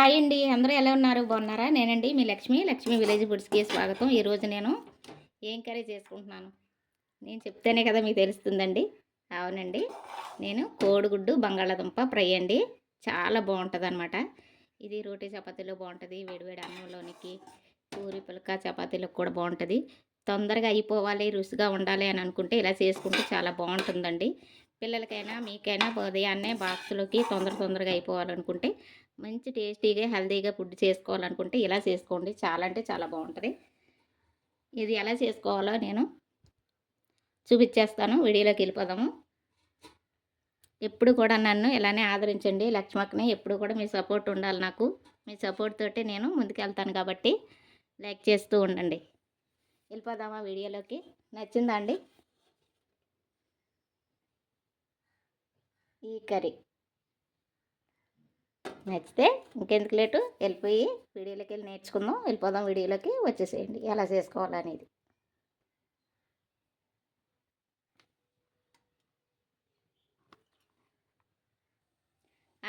Hi అండి. అందరూ ఎలా ఉన్నారు? బాగున్నారా? నేనండి మీ లక్ష్మి. లక్ష్మి విలేజ్ ఫుడ్స్కి స్వాగతం. ఈరోజు నేను ఏం కర్రీ చేసుకుంటున్నాను? నేను చెప్తేనే కదా మీకు తెలుస్తుందండి. అవునండి. నేను కోడిగుడ్డు బంగాళాదుంప ఫ్రై అండి. చాలా బాగుంటుంది అనమాట ఇది రోటీ చపాతీలో బాగుంటుంది. వేడివేడి అన్నంలోనికి పూరి పులక చపాతీలకు కూడా బాగుంటుంది. తొందరగా అయిపోవాలి రుచిగా ఉండాలి అని అనుకుంటే ఇలా చేసుకుంటే చాలా బాగుంటుందండి. పిల్లలకైనా మీకైనా ఉదయాన్నే బాక్స్లోకి తొందర తొందరగా అయిపోవాలనుకుంటే మంచి టేస్టీగా హెల్తీగా ఫుడ్ చేసుకోవాలనుకుంటే ఇలా చేసుకోండి. చాలా అంటే చాలా బాగుంటుంది. ఇది ఎలా చేసుకోవాలో నేను చూపించేస్తాను. వీడియోలోకి వెళ్ళిపోదాము. ఎప్పుడు కూడా నన్ను ఇలానే ఆదరించండి. లక్ష్మక్కనే ఎప్పుడు కూడా మీ సపోర్ట్ ఉండాలి నాకు. మీ సపోర్ట్ తోటి నేను ముందుకెళ్తాను కాబట్టి లైక్ చేస్తూ ఉండండి. వెళ్ళిపోదామా వీడియోలోకి? నచ్చిందా అండి? ఈ కర్రీ. నచ్చితే ఇంకెందుకు లేటు? వెళ్ళిపోయి వీడియోలోకి వెళ్ళి నేర్చుకుందాం. వెళ్ళిపోదాం వీడియోలోకి. వచ్చేసేయండి. ఎలా చేసుకోవాలనేది.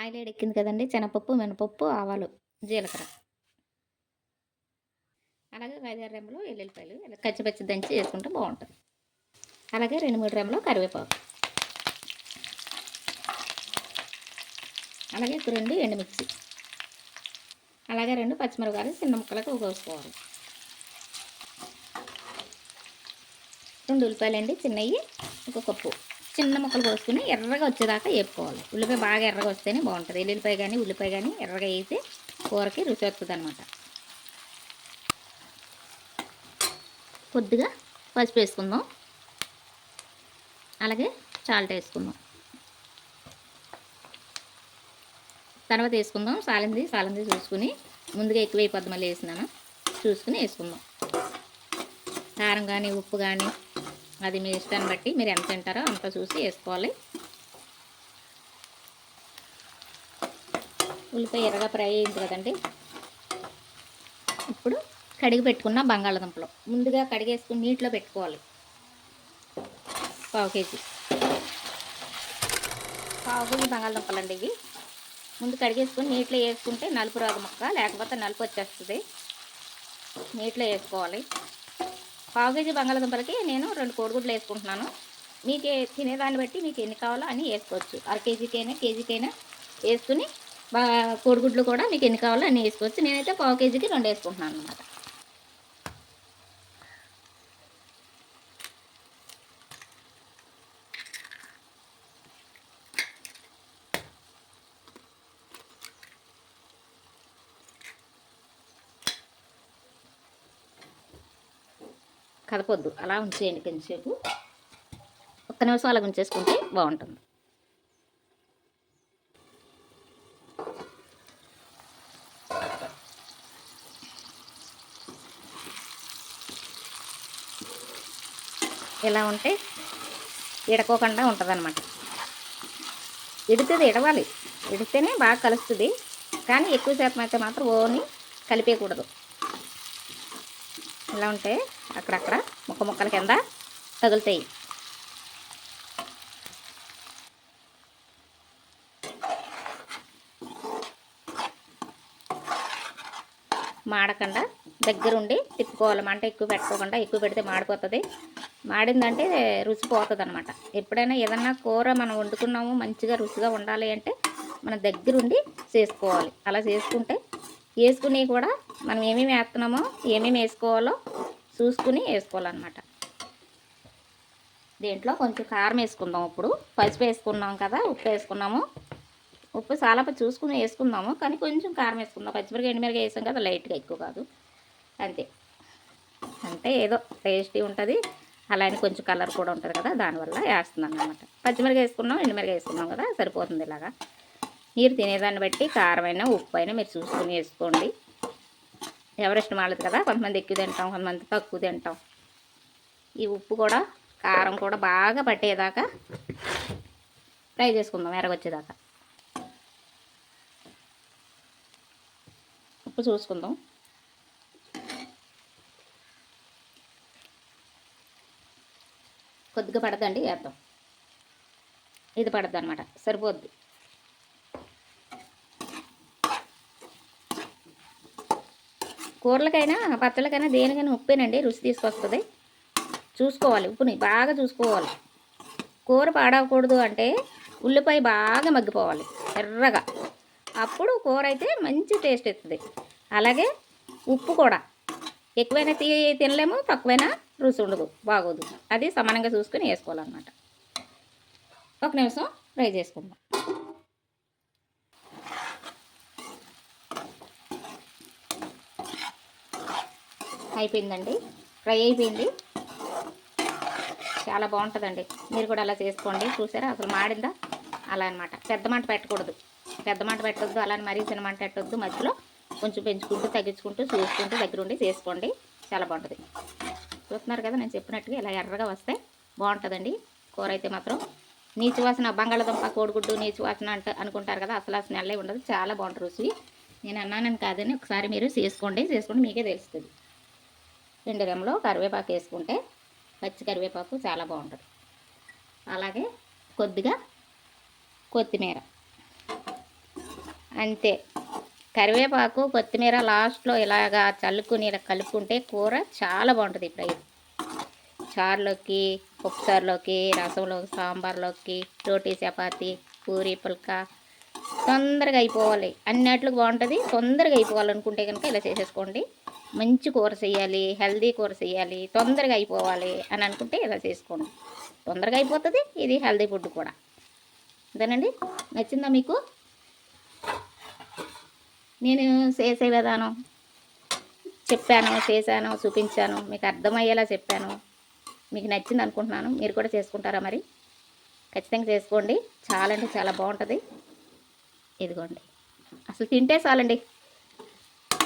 ఆయిల్ ఎక్కింది కదండి. శనగపప్పు మినపప్పు ఆవాలు జీలకర్ర. అలాగే ఐదారు రెమ్మలు ఎల్లుల్లిపాయలు ఇలా కచ్చిపచ్చి దంచి వేసుకుంటే బాగుంటుంది. అలాగే రెండు మూడు రెమ్మలు కరివేపాకు. అలాగే ఒక రెండు ఎండుమిర్చి. అలాగే రెండు పచ్చిమిరపకాయలు చిన్న ముక్కలకు కోసుకోవాలి. రెండు ఉల్లిపాయలు అండి చిన్నవి ఒక కప్పు. చిన్న ముక్కలు కోసుకుని ఎర్రగా వచ్చేదాకా వేపుకోవాలి. ఉల్లిపాయ బాగా ఎర్రగా వస్తేనే బాగుంటుంది. ఎల్లుల్లిపాయ కానీ ఉల్లిపాయ కానీ ఎర్రగా వేస్తే కూరకి రుచి వస్తుంది అనమాట కొద్దిగా పసుపు వేసుకుందాం. అలాగే చాల్ట్ వేసుకుందాం. తర్వాత వేసుకుందాం. సాలింది సాలింది చూసుకుని ముందుగా ఎక్కువ అయిపోద్ది మళ్ళీ వేసినాను? చూసుకుని వేసుకుందాం. కారం కానీ ఉప్పు కానీ అది మీ ఇష్టాన్ని బట్టి మీరు ఎంత తింటారో అంత చూసి వేసుకోవాలి. ఉల్లిపాయ ఎర్రగా ఫ్రై అయింది కదండి. ఇప్పుడు కడిగి పెట్టుకున్న బంగాళదుంపలు. ముందుగా కడిగేసుకుని నీటిలో పెట్టుకోవాలి. పావు కేజీ. పావు కేజీ బంగాళదుంపలు అండి ఇవి. ముందు కడిగేసుకుని నీటిలో వేసుకుంటే నలుపు రాదు ముక్క లేకపోతే నలుపు వచ్చేస్తుంది. నీటిలో వేసుకోవాలి. పావు కేజీ బంగాళదుంపలకి నేను రెండు కోడిగుడ్లు వేసుకుంటున్నాను. మీకు తినేదాన్ని బట్టి మీకు ఎన్ని కావాలో అని వేసుకోవచ్చు. అర కేజీకైనా కేజీకైనా వేసుకుని బా కోడిగుడ్లు కూడా మీకు ఎన్ని కావాలో అన్నీ వేసుకోవచ్చు. నేనైతే పావు కేజీకి రెండు వేసుకుంటున్నాను అనమాట కదపొద్దు. అలా ఉంచేయండి కొంచెంసేపు. ఒక్క నిమిషం అలా ఉంచేసుకుంటే బాగుంటుంది. ఇలా ఉంటే ఇడకోకుండా ఉంటుంది అనమాట ఇడితే ఇడవాలి ఇడితేనే బాగా కలుస్తుంది. కానీ ఎక్కువ శాతం అయితే మాత్రం ఓని కలిపేయకూడదు. ఇలా ఉంటే అక్కడక్కడ ముక్క ముక్కల కింద తగులుతాయి. మాడకుండా దగ్గరుండి తిప్పుకోవాలి. మంట ఎక్కువ పెట్టుకోకుండా ఎక్కువ పెడితే మాడిపోతుంది. మాడిందంటే రుచి పోతుంది అనమాట ఎప్పుడైనా ఏదన్నా కూర మనం వండుకున్నాము మంచిగా రుచిగా ఉండాలి అంటే మన దగ్గరుండి చేసుకోవాలి. అలా చేసుకుంటే వేసుకుని కూడా మనం ఏమేమి వేస్తున్నామో ఏమేమి వేసుకోవాలో చూసుకుని వేసుకోవాలన్నమాట. దీంట్లో కొంచెం కారం వేసుకుందాం ఇప్పుడు. పసుపు వేసుకున్నాం కదా ఉప్పు వేసుకున్నాము. ఉప్పు చాలా చూసుకుని వేసుకుందాము. కానీ కొంచెం కారం వేసుకుందాం. పచ్చిమిరకాయ ఎండుమిరకాయ వేసాం కదా లైట్గా ఎక్కువ కాదు. అంతే. అంటే ఏదో టేస్టీ ఉంటుంది. అలానే కొంచెం కలర్ కూడా ఉంటుంది కదా దానివల్ల వేస్తున్నాను అనమాట పచ్చిమిరకాయ వేసుకున్నాం ఎండుమిరకాయ వేసుకున్నాం కదా సరిపోతుంది ఇలాగా. మీరు తినేదాన్ని బట్టి కారం అయినా ఉప్పు అయినా మీరు చూసుకుని వేసుకోండి. ఎవరెస్ట్ వాళ్ళది కదా. కొంతమంది ఎక్కువ తింటాం కొంతమంది తక్కువ తింటాం. ఈ ఉప్పు కూడా కారం కూడా బాగా పట్టేదాకా ఫ్రై చేసుకుందాం ఎరగొచ్చేదాకా. ఉప్పు చూసుకుందాం. కొద్దిగా పడదండి వేద్దాం. ఇది పడద్దు అనమాట సరిపోద్ది. కూరలకైనా పచ్చళ్ళకైనా దేనికైనా ఉప్పేనండి రుచి తీసుకొస్తుంది. చూసుకోవాలి ఉప్పుని బాగా చూసుకోవాలి. కూర పాడవకూడదు అంటే ఉల్లిపాయ బాగా మగ్గిపోవాలి ఎర్రగా. అప్పుడు కూర అయితే మంచి టేస్ట్ ఇస్తుంది అలాగే ఉప్పు కూడా. ఎక్కువైనా తీ తినలేము తక్కువైనా రుచి ఉండదు బాగోదు. అది సమానంగా చూసుకొని వేసుకోవాలన్నమాట. ఒక నిమిషం ఫ్రై చేసుకుందాం. అయిపోయిందండి. ఫ్రై అయిపోయింది. చాలా బాగుంటుందండి. మీరు కూడా అలా చేసుకోండి. చూసారా? అసలు మాడిందా? అలా అనమాట పెద్ద మంట పెట్టకూడదు. పెద్ద మంట పెట్టద్దు అలానే మరీ చిన్న మంట పెట్టద్దు. మధ్యలో కొంచెం పెంచుకుంటూ తగ్గించుకుంటూ చూసుకుంటూ దగ్గరుండి చేసుకోండి. చాలా బాగుంటుంది. చూస్తున్నారు కదా? నేను చెప్పినట్టుగా ఇలా ఎర్రగా వస్తే బాగుంటుందండి. కూర అయితే మాత్రం నీచు వాసన బంగాళదుంప కోడిగుడ్డు నీచు వాసన అంట అనుకుంటారు కదా? అసలు ఆ స్మెల్లే ఉండదు. చాలా బాగుంటుంది రుచి. నేను అన్నానని కాదని ఒకసారి మీరు చేసుకోండి. చేసుకోండి. మీకే తెలుస్తుంది. రెండు రెమ్మలో కరివేపాకు వేసుకుంటే పచ్చి కరివేపాకు చాలా బాగుంటుంది. అలాగే కొద్దిగా కొత్తిమీర. అంతే. కరివేపాకు కొత్తిమీర లాస్ట్లో ఇలాగా చల్లుకుని ఇలా కలుపుకుంటే కూర చాలా బాగుంటుంది ఇప్పుడు చారులోకి ఉప్పుసారులోకి రసంలోకి సాంబార్లోకి రోటీ చపాతి పూరి పుల్కా తొందరగా అయిపోవాలి. అన్నిటికి బాగుంటుంది. తొందరగా అయిపోవాలనుకుంటే కనుక ఇలా చేసేసుకోండి. మంచి కూర చేయాలి హెల్దీ కూర చేయాలి తొందరగా అయిపోవాలి అని అనుకుంటే ఇలా చేసుకోండి. తొందరగా అయిపోతుంది ఇది హెల్దీ ఫుడ్ కూడా. అంతేనండి నచ్చిందా మీకు? నేను చేసే విధానం. చెప్పాను చేశాను చూపించాను మీకు అర్థమయ్యేలా చెప్పాను. మీకు నచ్చింది అనుకుంటున్నాను. మీరు కూడా చేసుకుంటారా మరి? ఖచ్చితంగా చేసుకోండి. చాలా అంటే చాలా బాగుంటుంది. ఇదిగోండి. అసలు తింటే చాలండి.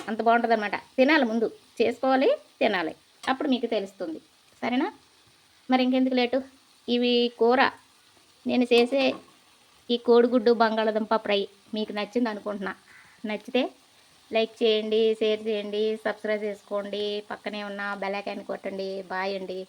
అంత బాగుంటుంది అనమాట తినాలి ముందు. చేసుకోవాలి తినాలి. అప్పుడు మీకు తెలుస్తుంది. సరేనా? మరి ఇంకెందుకు లేటు? ఇవి కూర. నేను చేసే ఈ కోడిగుడ్డు బంగాళదుంప ఫ్రై మీకు నచ్చింది అనుకుంటున్నా. నచ్చితే లైక్ చేయండి షేర్ చేయండి సబ్స్క్రైబ్ చేసుకోండి. పక్కనే ఉన్న బెల్ ఐకాన్ కొట్టండి. బాయ్ అండి.